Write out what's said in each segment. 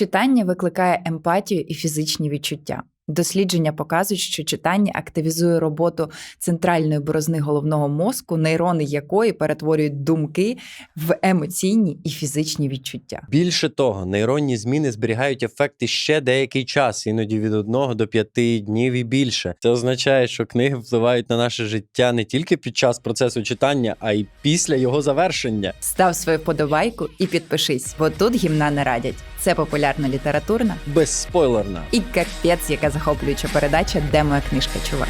Читання викликає емпатію і фізичні відчуття. Дослідження показують, що читання активізує роботу центральної борозни головного мозку, нейрони якої перетворюють думки в емоційні і фізичні відчуття. Більше того, нейронні зміни зберігають ефекти ще деякий час, іноді від 1 до 5 днів і більше. Це означає, що книги впливають на наше життя не тільки під час процесу читання, а й після його завершення. Став свою подобайку і підпишись, бо тут гімна не радять. Це популярна літературна Безспойлерна. і капець, яка захоплююча передача, де моя книжка чувак.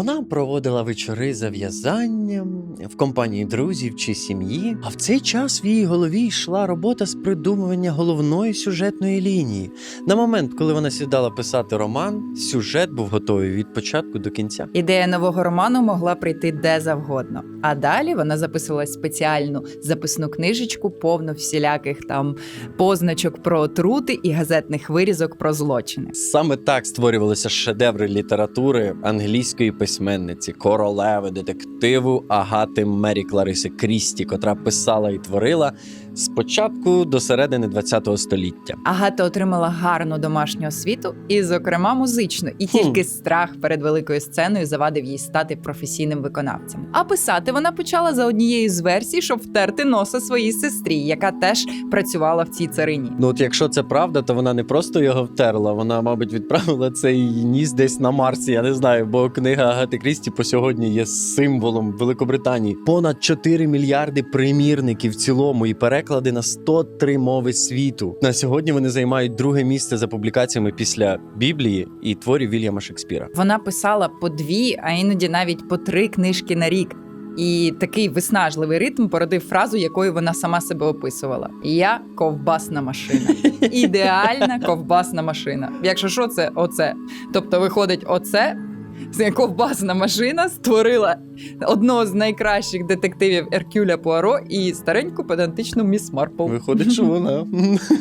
Вона проводила вечори за в'язанням в компанії друзів чи сім'ї. А в цей час в її голові йшла робота з придумування головної сюжетної лінії. На момент, коли вона сідала писати роман, сюжет був готовий від початку до кінця. Ідея нового роману могла прийти де завгодно. А далі вона записувала спеціальну записну книжечку, повну всіляких там позначок про отрути і газетних вирізок про злочини. Саме так створювалися шедеври літератури англійської письменниці, королеви, детективу Агати Мері Клариси Крісті, котра писала і творила спочатку до середини ХХ століття. Агата отримала гарну домашню освіту, і, зокрема, музичну, і тільки страх перед великою сценою завадив їй стати професійним виконавцем. А писати вона почала за однією з версій, щоб втерти носа своїй сестрі, яка теж працювала в цій царині. Ну, от якщо це правда, то вона не просто його втерла, вона, мабуть, відправила цей ніс десь на Марсі. Я не знаю, бо книга Агати Крісті по сьогодні є символом Великобританії. Понад 4 мільярди примірників в цілому і переклади на 103 мови світу. На сьогодні вони займають друге місце за публікаціями після Біблії і творів Вільяма Шекспіра. Вона писала по дві, а іноді навіть по три книжки на рік. І такий виснажливий ритм породив фразу, якою вона сама себе описувала: Я ковбасна машина. Ідеальна ковбасна машина. Якщо що, це оце. Тобто, виходить, оце це ковбасна машина створила одного з найкращих детективів Еркюля Пуаро і стареньку педантичну міс Марпл. Виходить, що вона.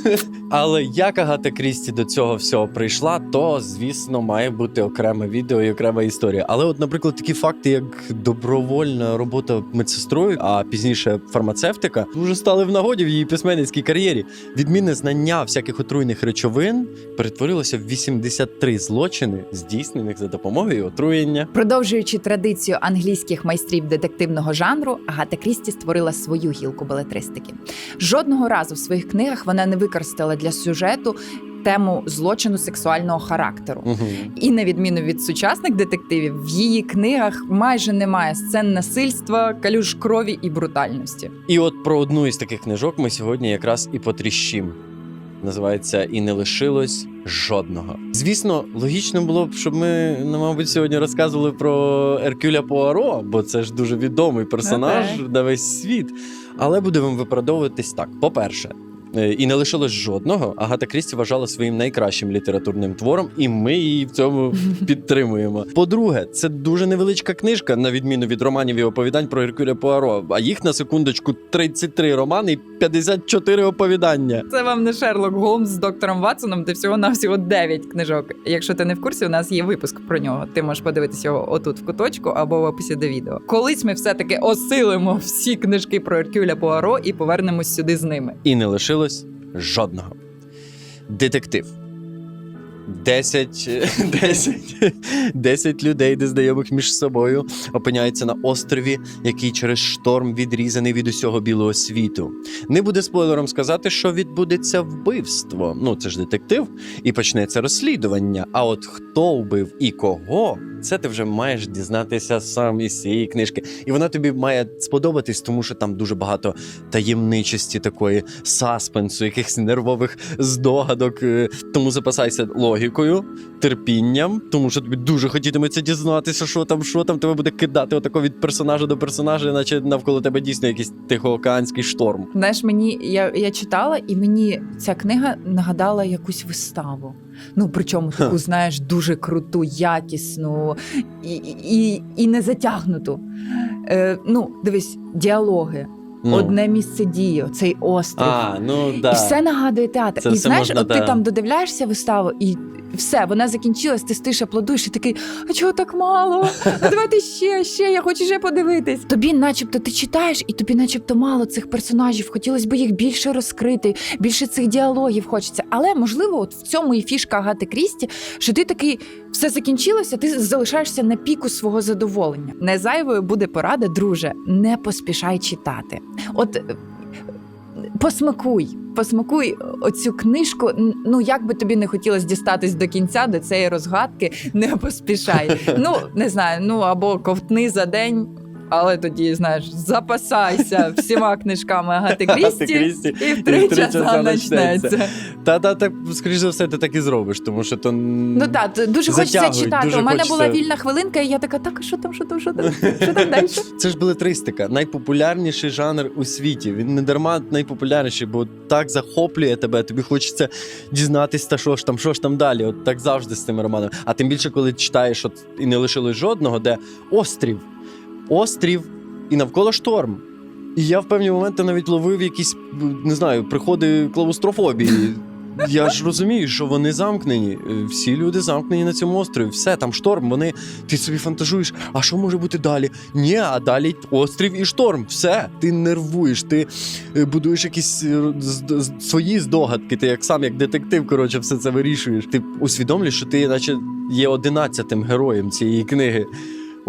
Але як Агата Крісті до цього всього прийшла, то звісно має бути окреме відео і окрема історія. Але, от, наприклад, такі факти, як добровольна робота медсестрою, а пізніше фармацевтика, дуже стали в нагоді в її письменницькій кар'єрі. Відмінне знання всяких отруйних речовин перетворилося в 83 злочини, здійснених за допомогою отруєння. Продовжуючи традицію англійських майстрів детективного жанру, Агата Крісті створила свою гілку балетристики. Жодного разу в своїх книгах вона не використала для сюжету тему злочину сексуального характеру. Угу. І на відміну від сучасних детективів, в її книгах майже немає сцен насильства, калюж крові і брутальності. І от про одну із таких книжок ми сьогодні якраз і потріщим. Називається І не лишилось жодного. Звісно, логічно було б, щоб ми, ну, мабуть, сьогодні розказували про Еркюля Пуаро, бо це ж дуже відомий персонаж okay. на весь світ. Але будемо виправдовуватись так. По-перше, і не лишилось жодного. Агата Крісті вважала своїм найкращим літературним твором, і ми її в цьому підтримуємо. По-друге, це дуже невеличка книжка, на відміну від романів і оповідань про Геркюля Пуаро. А їх на секундочку 33 романи і 54 оповідання. Це вам не Шерлок Голмс з доктором Ватсоном, де всього на всього 9 книжок. Якщо ти не в курсі, у нас є випуск про нього. Ти можеш подивитися його отут в куточку або в описі до відео. Колись ми все таки осилимо всі книжки про Еркюля Пуаро і повернемось сюди з ними. І не лишилось жодного. Детектив. 10, 10, 10 людей, незнайомих між собою, опиняються на острові, який через шторм відрізаний від усього білого світу. Не буде спойлером сказати, що відбудеться вбивство. Ну, це ж детектив, і почнеться розслідування. А от хто вбив і кого, це ти вже маєш дізнатися сам із цієї книжки. І вона тобі має сподобатись, тому що там дуже багато таємничості такої саспенсу, якихось нервових здогадок. Е, Тому запасайся логікою, терпінням, тому що тобі дуже хотітиметься дізнатися, що там, що там тебе буде кидати отако від персонажа до персонажа, наче навколо тебе дійсно якийсь тихоокеанський шторм. Знаєш, мені я, я читала, і мені ця книга нагадала якусь виставу. Ну, причому таку, знаєш, дуже круту, якісну і, і, і не затягнуту. Е, ну, дивись, діалоги. Ну. одне місце дії, цей острів. А, ну І все нагадує театр. Це і все знаєш, можна, от ти там додивляєшся виставу, і все, вона закінчилась, ти стоїш, аплодуєш, і такий, а чого так мало? А давайте ще, ще, я хочу ще подивитись. Тобі, начебто, ти читаєш, і тобі, начебто, мало цих персонажів. Хотілося б їх більше розкрити, більше цих діалогів хочеться. Але можливо, от в цьому і фішка Агати Крісті, що ти такий все закінчилося, ти залишаєшся на піку свого задоволення. Не зайвою буде порада, друже, не поспішай читати. От посмакуй, посмакуй оцю книжку. Ну як би тобі не хотілося дістатись до кінця до цієї розгадки, не поспішай. Ну не знаю, ну або ковтни за день. Але тоді, знаєш, запасайся всіма книжками Агати Крісті, Крісті. і в три часа почнеться. почнеться. Та, та, та, скоріш за все, ти так і зробиш, тому що то. Ну так, дуже хочеться читати. дуже У мене хочеться. була вільна хвилинка, і я така, так, а що там, що там, що там, що там далі? Це ж белетристика, найпопулярніший жанр у світі. Він не дарма найпопулярніший, бо так захоплює тебе. Тобі хочеться дізнатись, та що ж там, що ж там далі. От так завжди з цими романами. А тим більше, коли читаєш, от і не лишилось жодного, де острів, острів і навколо шторм. І я в певні моменти навіть ловив якісь, не знаю, приходи клаустрофобії. Я ж розумію, що вони замкнені. Всі люди замкнені на цьому острові. Все, там шторм. Вони ти собі фантажуєш, а що може бути далі? Ні, а далі острів і шторм. Все, ти нервуєш, ти е, будуєш якісь е, свої здогадки. Ти як сам, як детектив, коротше, все це вирішуєш. Ти усвідомлюєш, що ти, наче, є одинадцятим героєм цієї книги.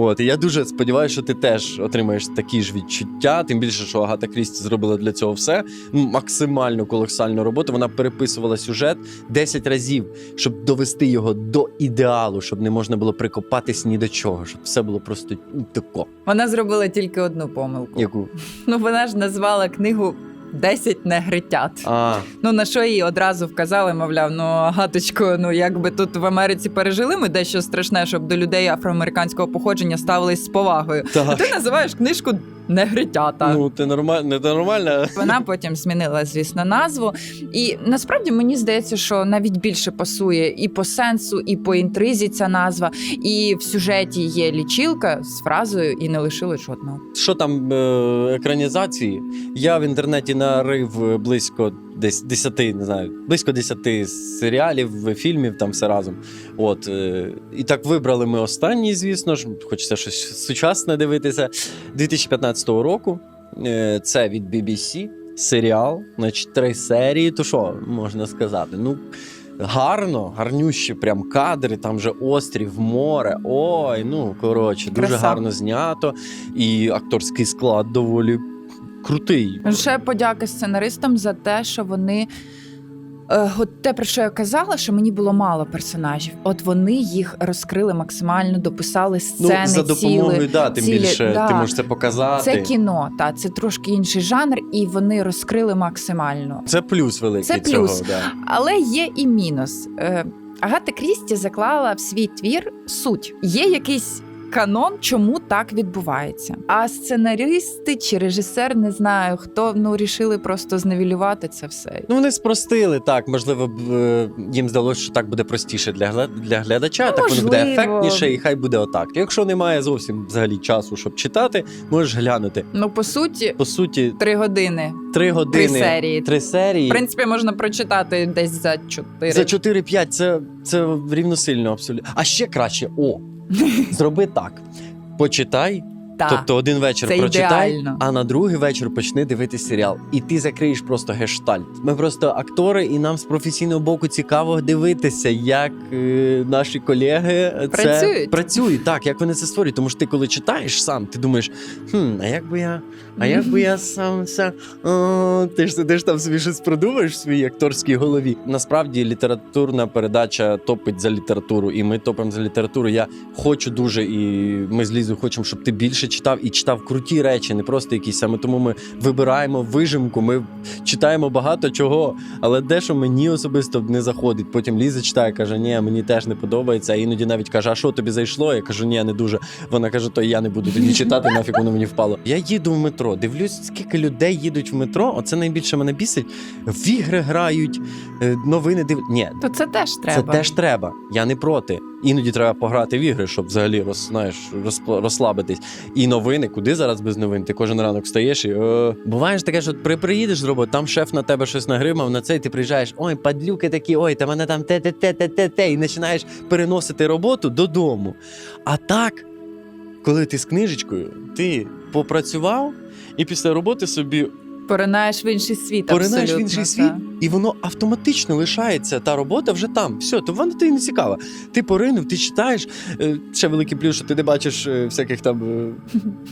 От, і я дуже сподіваюся, що ти теж отримаєш такі ж відчуття. Тим більше, що Агата Крісті зробила для цього все ну, максимально колосальну роботу. Вона переписувала сюжет 10 разів, щоб довести його до ідеалу, щоб не можна було прикопатись ні до чого, щоб все було просто тако. Вона зробила тільки одну помилку. Яку Ну вона ж назвала книгу «10 негритят. а Ну на що їй одразу вказали, мовляв, ну гаточко, ну якби тут в Америці пережили ми дещо страшне, щоб до людей афроамериканського походження ставились з повагою. А ти називаєш книжку негритята. Ну, ти нормально, не ти нормально. Вона потім змінила, звісно, назву. І насправді мені здається, що навіть більше пасує і по сенсу, і по інтризі ця назва. І в сюжеті є лічилка з фразою і не лишили жодного. Що там е, екранізації? Я в інтернеті нарив близько десь 10, не знаю, близько 10 серіалів, фільмів, там все разом. От е, і так вибрали ми останній, звісно ж. Хочеться щось сучасне дивитися. 2015 року. Е, це від BBC. Серіал, значить, три серії. То що можна сказати? Ну. Гарно, гарнющі прям кадри, там же острів, море. Ой, ну коротше, дуже Краса. гарно знято. І акторський склад доволі крутий. Ще подяка сценаристам за те, що вони. е, От те, про що я казала, що мені було мало персонажів. От вони їх розкрили максимально, дописали сцени. ну, за допомогою, ціли. да, тим цілі- більше да. ти можеш це показати. Це кіно, та це трошки інший жанр, і вони розкрили максимально. Це плюс великий Це цього. Да. Але є і мінус. Е, Агата Крісті заклала в свій твір суть. Є якийсь канон, чому так відбувається. А сценаристи чи режисер, не знаю, хто ну рішили просто зневілювати це все. Ну, вони спростили так. Можливо, б, е, їм здалося, що так буде простіше для для глядача, так воно буде ефектніше, і хай буде отак. Якщо немає зовсім взагалі часу, щоб читати, можеш глянути. Ну, по суті, По суті, три години, три години, три серії. три серії. В принципі, можна прочитати десь за чотири. За 4-5 це, це рівносильно абсолютно. А ще краще, о, зроби так. Почитай, Та. тобто один вечір це прочитай, ідеально. а на другий вечір почни дивитись серіал. І ти закриєш просто гештальт. Ми просто актори, і нам з професійного боку цікаво дивитися, як е, наші колеги це Працюють. працюють. Так, як вони це створюють. Тому що ти, коли читаєш сам, ти думаєш, хм, а як би я, а як би я сам це. О, ти ж сидиш там собі щось продумаєш в своїй акторській голові. Насправді літературна передача топить за літературу, і ми топимо за літературу. Я хочу дуже, і ми з Лізою хочемо, щоб ти більше читав і читав круті речі, не просто якісь. Саме тому ми вибираємо вижимку. Ми читаємо багато чого, але дещо мені особисто не заходить. Потім Ліза читає, каже: Ні, мені теж не подобається. А іноді навіть каже: А що тобі зайшло? Я кажу, ні, не дуже. Вона каже: То я не буду тоді читати, нафіг воно мені впало. Я їду в метро, дивлюсь, скільки людей їдуть в метро. Оце найбільше мене бісить. В ігри грають, е, новини див... Ні, То це теж треба. це теж треба. Я не проти. Іноді треба пограти в ігри, щоб взагалі роз, знаєш, розслабитись. І новини, куди зараз без новин? Ти кожен ранок встаєш і е... буває ж таке, що при приїдеш з роботи, там шеф на тебе щось нагримав, на цей ти приїжджаєш, ой, падлюки такі, ой, та мене там те, те, те, те, те, і починаєш переносити роботу додому. А так, коли ти з книжечкою, ти попрацював і після роботи собі Поринаєш в інший світ. поринаєш в інший та. світ, і воно автоматично лишається. Та робота вже там. Все, то вона тобі не цікава. Ти поринув, ти читаєш. Е, Ще великий плюс, що ти не бачиш е, всяких там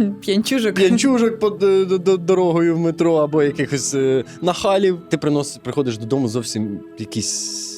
е, П'янчужок. п'янчужок під до- до- дорогою в метро або якихось нахалів. Ти приносиш, приходиш додому зовсім якийсь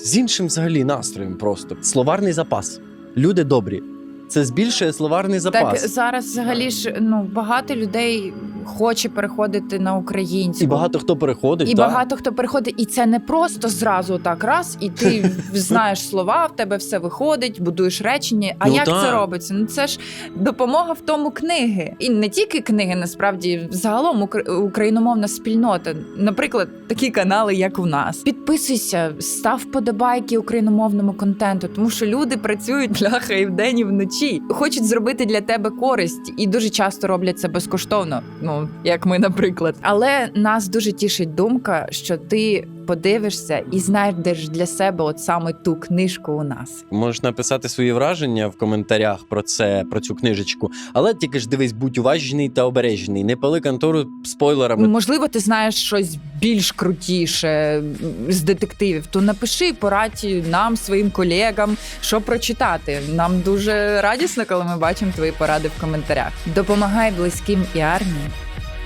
з іншим взагалі настроєм. Просто словарний запас. Люди добрі. Це збільшує словарний Так запас. зараз взагалі ж ну багато людей хоче переходити на українську. І багато хто переходить. І та? багато хто переходить, і це не просто зразу так раз, і ти знаєш слова, в тебе все виходить, будуєш речення. А Ну, як так. це робиться? Ну це ж допомога в тому книги. І не тільки книги, насправді, загалом україномовна спільнота. Наприклад, такі канали, як у нас. Підписуйся, став подобайки україномовному контенту, тому що люди працюють бляха і вдень, і вночі. Хочуть зробити для тебе користь, і дуже часто роблять це безкоштовно. Ну як ми, наприклад. Але нас дуже тішить думка, що ти подивишся і знайдеш для себе от саме ту книжку у нас. Можеш написати свої враження в коментарях про це, про цю книжечку. Але тільки ж дивись, будь уважний та обережний. Не пали контору спойлерами. Можливо, ти знаєш щось більш крутіше з детективів. То напиши, порадь нам, своїм колегам, що прочитати. Нам дуже радісно, коли ми бачимо твої поради в коментарях. Допомагай близьким і армії,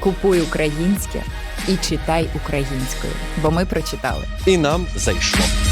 купуй українське і читай українською, бо ми прочитали. І нам зайшло.